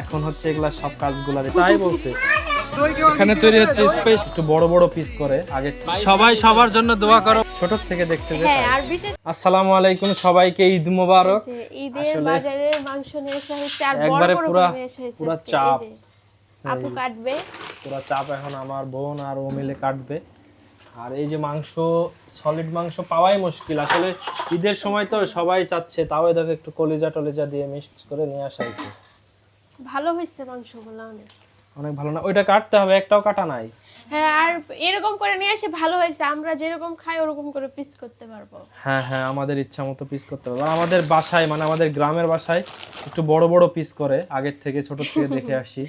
এখন হচ্ছে এগুলা সব কাজগুলা তাই বলছে। এখানে তৈরি হচ্ছে স্পেস একটু বড় বড় পিস করে। আগে সবাই সবার জন্য দোয়া করো। ছোট থেকে দেখতে যে হ্যাঁ আর বিশেষ আসসালামু আলাইকুম সবাইকে ঈদ মোবারক। ঈদের বাজারে মাংস নিয়ে আসা হয়েছে আর বড় পুরা- পুরা চাপ। আপু কাটবে। পুরা চাপ এখন আমার বোন আর ও মিলে কাটবে। আর এই যে মাংস সলিড মাংস পাওয়াই মুশকিল। আসলে ঈদের সময় তো সবাই চাচ্ছে তাও দেখো একটু কলিজা টলিজা দিয়ে মিক্স করে নিয়ে আসা হয়েছে ভালো হয়েছে মাংসগুলো অনেক। অনেক ভালো না? ওইটা কাটতে হবে একটাও কাটা নাই। হ্যাঁ আর এরকম করে নিয়ে এসে ভালো হয়েছে আমরা যেরকম খাই ওরকম করে পিস করতে পারব। হ্যাঁ হ্যাঁ আমাদের ইচ্ছা মতো পিস করতে পারব। আর আমাদের বাসায় মানে আমাদের গ্রামের বাসায় একটু বড় বড় পিস করে আগের থেকে ছোট থেকে দেখে আসি।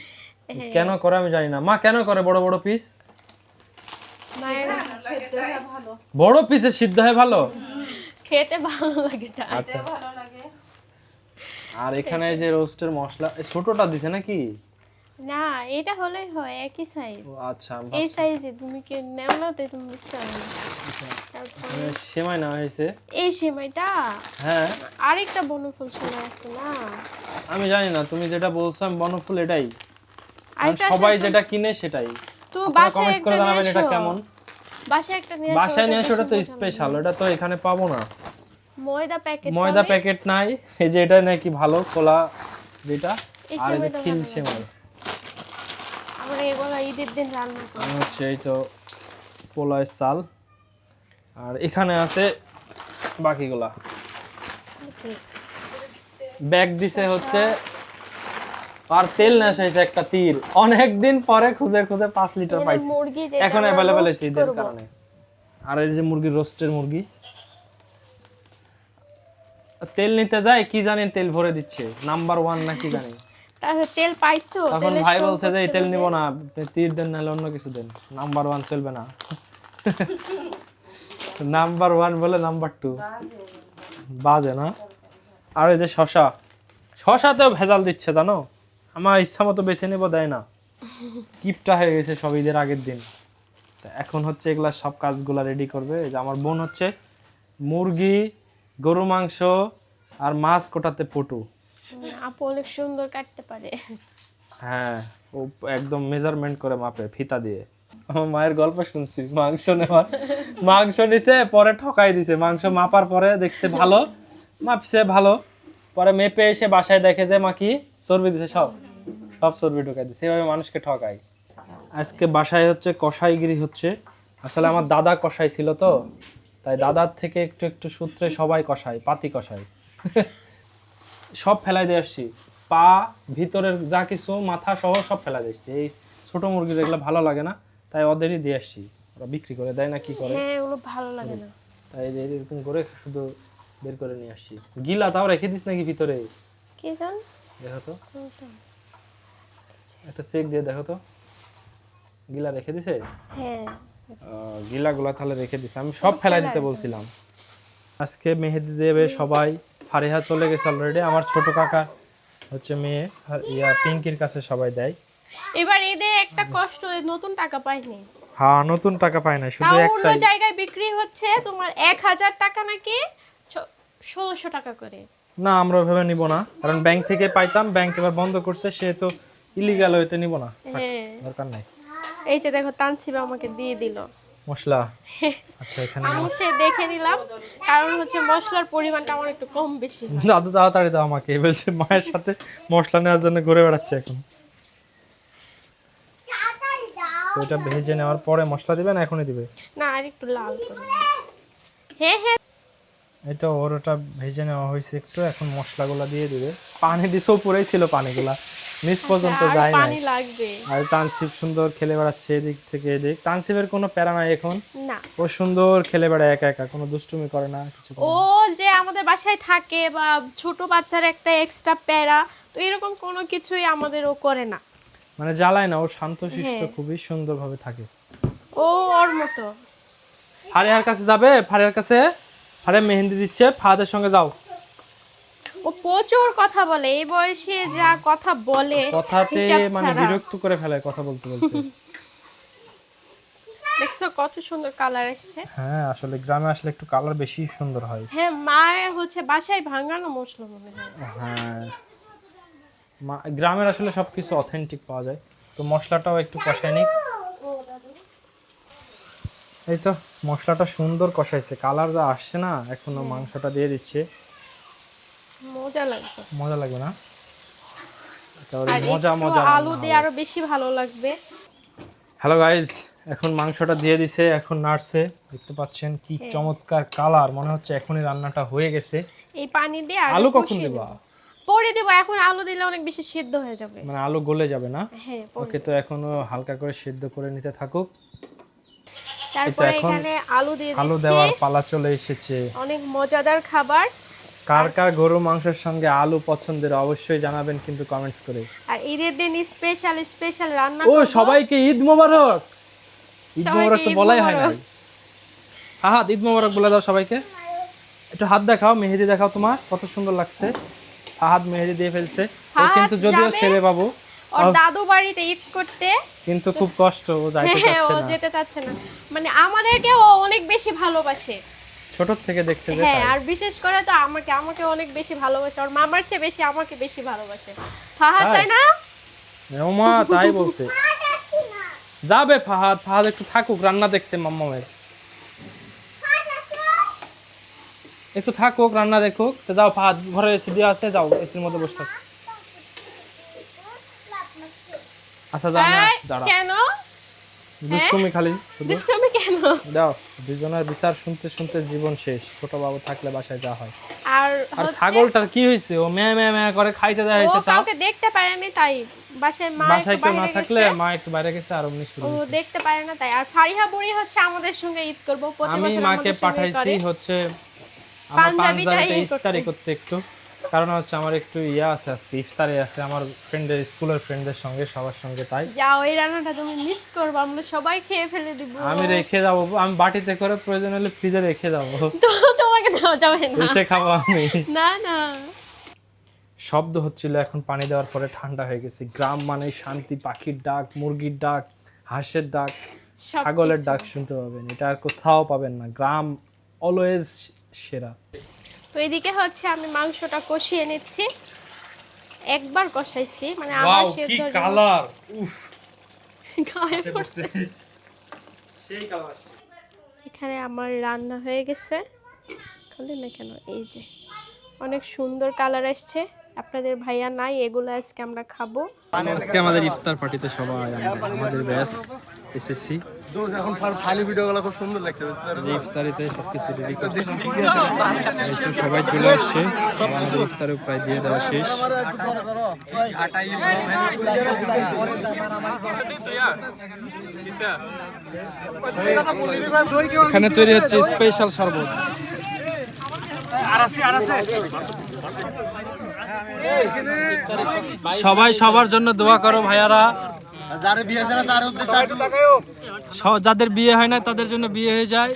কেন করে আমি জানি না। মা কেন করে বড় বড় পিস বড় পিসে সিদ্ধ হয় ভালো? খেতে ভালো লাগে আচ্ছা। আর এখানে যে রোস্টের মশলা ছোটটা দিছে নাকি? না এটা হলেই হয় একই সাইজ আচ্ছা আমি এই সাইজে তুমি কি নেও না তো তুমি বুঝতে পারবে না। সেমাই নেওয়া হয়েছে। এই সেমাইটা? হ্যাঁ। আরেকটা বনফুল সেমাই আছে না? আমি জানি না তুমি যেটা বলছো আমি বনফুল এটাই। সবাই যেটা কিনে সেটাই। তুমি বাসায় কমেন্টস করে জানাবেন এটা কেমন? বাসায় একটা নিয়ে বাসায় নিয়ে আসো ওটা তো স্পেশাল ওটা তো এখানে পাবো না। ময়দা প্যাকেট ময়দা প্যাকেট নাই। এই যে এটা নাকি ভালো খোলা যেটা। আর এই যে সেমাইটা খিল ভালো সেমাই আমরা এগুলো ঈদের দিন রান্না করি। আর হচ্ছে এই তো পোলায় চাল। আর এখানে আছে বাকিগুলা। ব্যাগ দিছে হচ্ছে আর তেল না হয়েছে একটা তীর অনেক দিন পরে খুঁজে খুঁজে পাঁচ লিটার এটা পাইছি। এখন অ্যাভেলেবেল আছে ঈদের কারণে। আর এই যে মুরগি রোস্টের মুরগি। তেল নিতে যায় কি জানি তেল ভরে দিচ্ছে? নাম্বার ওয়ান না কি জানি। তাহলে তেল পাইছো তখন ভাই বলছে যে তেল নিব না তীর দেন নাহলে অন্য কিছু দেন। নাম্বার ওয়ান চলবে না। নাম্বার ওয়ান বলে নাম্বার টু বাজে না? আর এই যে শশা। শশাতেও ভেজাল দিচ্ছে জানো? আমার ইচ্ছা মতো বেছে নেব দেয় না। কিপটা হয়ে গেছে সব ঈদের আগের দিন। এখন হচ্ছে এগুলা সব কাজগুলা রেডি করবে। যে আমার বোন হচ্ছে মুরগি গরু মাংস আর মাছ কোটাতে পটু। আপু অনেক সুন্দর কাটতে পারে। হ্যাঁ ও একদম মেজারমেন্ট করে মাপে ফিতা দিয়ে। মায়ের গল্প শুনছি মাংস নেওয়ার। মাংস নিছে পরে ঠকাই দিছে। মাংস মাপার পরে দেখছে ভালো মাপছে ভালো। পরে মেপে এসে বাসায় দেখে যে মা কি চর্বি দিছে সব। সব চর্বি ঢুকাই দিছে। এভাবে মানুষকে ঠকায় আজকে বাসায় হচ্ছে কষাইগিরি হচ্ছে। আসলে আমার দাদা কষাই ছিল তো। তাই দাদার থেকে একটু একটু সূত্রে সবাই কষায় পাতি কষায়। সব ফেলাই দিয়ে আসছি। পা ভিতরের যা কিছু মাথা সহ সব ফেলাই দিয়ে আসছি। এই ছোট মুরগি যেগুলো ভালো লাগে না তাই ওদেরই দিয়ে আসছি। ওরা বিক্রি করে দেয় না কি করে? হ্যাঁ ওগুলো ভালো লাগে না। তাই এরকম করে শুধু বের করে নিয়ে আসছি। গিলা তাও রেখে দিস নাকি ভিতরে? কি জান? দেখো তো। একটা চেক দিয়ে দেখো তো। গিলা রেখে দিছে? হ্যাঁ। গিলাগুলা তাহলে রেখে দিছে। আমি সব ফেলাই দিতে বলছিলাম। আজকে মেহেদি দেবে সবাই। ফারিহা চলে গেছে অলরেডি আমার ছোট কাকা হচ্ছে মেয়ে আর ইয়া পিঙ্কির কাছে সবাই দেয়। এবার ঈদে একটা কষ্ট নতুন টাকা পাইনি হ্যাঁ নতুন টাকা পায় না শুধু তাও অন্য জায়গায় বিক্রি হচ্ছে তোমার এক হাজার টাকা নাকি ষোলোশো টাকা করে। না আমরা ওইভাবে নিব না। কারণ ব্যাংক থেকে পাইতাম ব্যাংক এবার বন্ধ করছে সে তো ইলিগাল হইতে নিব না। হ্যাঁ। দরকার নাই। এই যে দেখো তানসিবা আমাকে দিয়ে দিল। মশলা? আচ্ছা এখানে আমি হচ্ছে দেখে নিলাম কারণ হচ্ছে মশলার পরিমাণটা আমার একটু কম বেশি দাদু তাড়াতাড়ি দাও আমাকে বলছে মায়ের সাথে মশলা নেওয়ার জন্য ঘুরে বেড়াচ্ছে এখন। তো এটা ভেজে নেওয়ার পরে মশলা দিবে না এখনই দিবে? না আর একটু লাল করে হ্যাঁ হ্যাঁ এটা ওর ওটা ভেজে নেওয়া হয়েছে একটু এখন মশলাগুলো দিয়ে দিবে। পানি দিছেও পুরাই ছিল পানিগুলা। নিচ পর্যন্ত যায় না পানি লাগবে। আর তানসিব সুন্দর খেলে বেড়াচ্ছে এদিক থেকে এদিক। তানসিবের কোনো প্যারা নাই এখন। না। ও সুন্দর খেলে বেড়ায় একা একা কোনো দুষ্টুমি করে না কিছু ও যে আমাদের বাসায় থাকে বা ছোট বাচ্চার একটা এক্সট্রা প্যারা তো এরকম কোনো কিছুই আমাদের ও করে না। মানে জ্বালায় না ও শান্তশিষ্ট হ্যাঁ। খুবই সুন্দরভাবে থাকে। ও ওর মতো। ফারিয়ার কাছে যাবে? ফারিয়ার কাছে? ফারিয়া মেহেন্দি দিচ্ছে ফাদের সঙ্গে যাও। ও প্রচুর কথা বলে। এই বয়সে যা কথা বলে কথাতে মানে বিরক্ত করে ফেলে কথা বলতে বলতে। দেখছ কত সুন্দর কালার এসছে। হ্যাঁ আসলে গ্রামে আসলে একটু কালার বেশি সুন্দর হয়। হ্যাঁ মায়ের হচ্ছে বাসায় ভাঙানো মশলা মনে হয়। হ্যাঁ। মা- গ্রামের আসলে সবকিছু অথেন্টিক পাওয়া যায়। তো মশলাটাও একটু কষায় নিক এই তো মশলাটা সুন্দর কষাইছে। কালার যা আসছে না এখনও মাংসটা দিয়ে দিচ্ছে। মজা লাগবে। মজা লাগবে না? মজা মজা আলু দিয়ে আরও বেশি ভালো লাগবে। হ্যালো গাইজ এখন মাংসটা দিয়ে দিছে এখন নাড়ছে। দেখতে পাচ্ছেন কি হ্যাঁ। চমৎকার কালার মনে হচ্ছে এখনই রান্নাটা হয়ে গেছে। এই পানি দিয়ে আলু কখন দেবা? পরে দেবো এখন আলু দিলে অনেক বেশি সিদ্ধ হয়ে যাবে। মানে আলু গলে যাবে না? হ্যাঁ ওকে তো এখনও হালকা করে সিদ্ধ করে নিতে থাকুক। তারপরে এখন এখানে আলু দিয়ে আলু দেওয়ার পালা চলে এসেছে। অনেক মজাদার খাবার। কার কার গরু মাংসের সঙ্গে আলু পছন্দের অবশ্যই জানাবেন কিন্তু কমেন্টস করে। আর ঈদের দিন স্পেশাল স্পেশাল রান্না ও সবাইকে ঈদ মোবারক! ঈদ মোবারক তো বলাই হয় না মোবারক। হাত ঈদ মোবারক বলে দাও সবাইকে। একটু হাত দেখাও মেহেদি দেখাও তোমার কত সুন্দর লাগছে। হাত মেহেদি দিয়ে ফেলছে। ও কিন্তু যদিও। ছেলে বাবু। ওর দাদু বাড়িতে ঈদ করতে। কিন্তু খুব কষ্ট ও যাইতে হ্যাঁ ও চাচ্ছে না। যেতে চাচ্ছে না। মানে আমাদেরকে ও অনেক বেশি ভালোবাসে। ছোট থেকে দেখছে যে হ্যাঁ আর বিশেষ করে তো আমাকে আমাকে অনেক বেশি ভালোবাসে। ওর মামার চেয়ে বেশি আমাকে বেশি ভালোবাসে। ফাহাদ তাই? না? ও মা তাই বলছে। যাবে ফাহাদ ফাহাদ একটু থাকুক রান্না দেখছে মাম্মামের একটু থাকুক রান্না দেখুক। তো যাও ফাহাদ ঘরে এসে দিয়ে আসে যাও এসির মধ্যে বসে থাক। আচ্ছা যাও না দাঁড়া কেন? দুষ্টুমি খালি দুষ্টমি কেন? দাও দুজনের বিচার শুনতে শুনতে জীবন শেষ। ছোট বাবু থাকলে বাসায় যা হয়। আর আর ছাগলটার কি হয়েছে? ও ম্যা ম্যা ম্যা করে খাইতে দেওয়া ও হয়েছে তাও কাউকে দেখতে পারেনি তাই বাসায় মা বাসায় কেউ না থাকলে মা একটু বাইরে গেছে আর অমনি শুরু ও দেখতে পারে না তাই। আর ফারিহা বুড়ি হচ্ছে আমাদের সঙ্গে ঈদ করব প্রতি আমি মাকে পাঠাইছি হচ্ছে আমার পাঞ্জাবিটা ইফতারি। করতে একটু। কারণ হচ্ছে আমার একটু ইয়া আছে আজকে ইফতারি আছে আমার ফ্রেন্ডের স্কুলের ফ্রেন্ডদের সঙ্গে সবার সঙ্গে তাই? যাও এই রান্নাটা তুমি মিস করবে আমরা সবাই খেয়ে ফেলে দিব। আমি রেখে যাব আমি বাটিতে করে প্রয়োজন হলে ফ্রিজে রেখে যাব। তো তোমাকে দেওয়া যাবে না। এসে খাব আমি। না না। শব্দ হচ্ছিল এখন পানি দেওয়ার পরে ঠান্ডা হয়ে গেছে। গ্রাম মানে শান্তি পাখির ডাক মুরগির ডাক হাঁসের ডাক ছাগলের ডাক শুনতে পাবেন। এটা আর কোথাও পাবেন না। গ্রাম অলওয়েজ সেরা। তো এদিকে হচ্ছে আমি মাংসটা কষিয়ে নিচ্ছি। একবার কষাইছি মানে আবার ওয়াও সেদ্ধ কি কালার! উফ। গায়ে পড়ছে। সেই কালার এখানে আমার রান্না হয়ে গেছে। খালি না কেন এই যে অনেক সুন্দর কালার আসছে আপনাদের ভাইয়া নাই এগুলো আজকে আমরা খাব। আজকে আমাদের ইফতার পার্টিতে সবাই আমাদের ব্যাস এসএসসি। এখন ফানি ভিডিওগুলো খুব সুন্দর লাগছে যে ইফতারিতে সবকিছু রেডি করছে। সবাই চলে আসছে। আমাদের ইফতারও প্রায় দিয়ে দেওয়া শেষ। এখানে তৈরি হচ্ছে স্পেশাল শরবত। সবাই সবার জন্য দোয়া করো ভাইয়ারা। যাদের বিয়ে হয় না তাদের জন্য বিয়ে হয়ে যায়।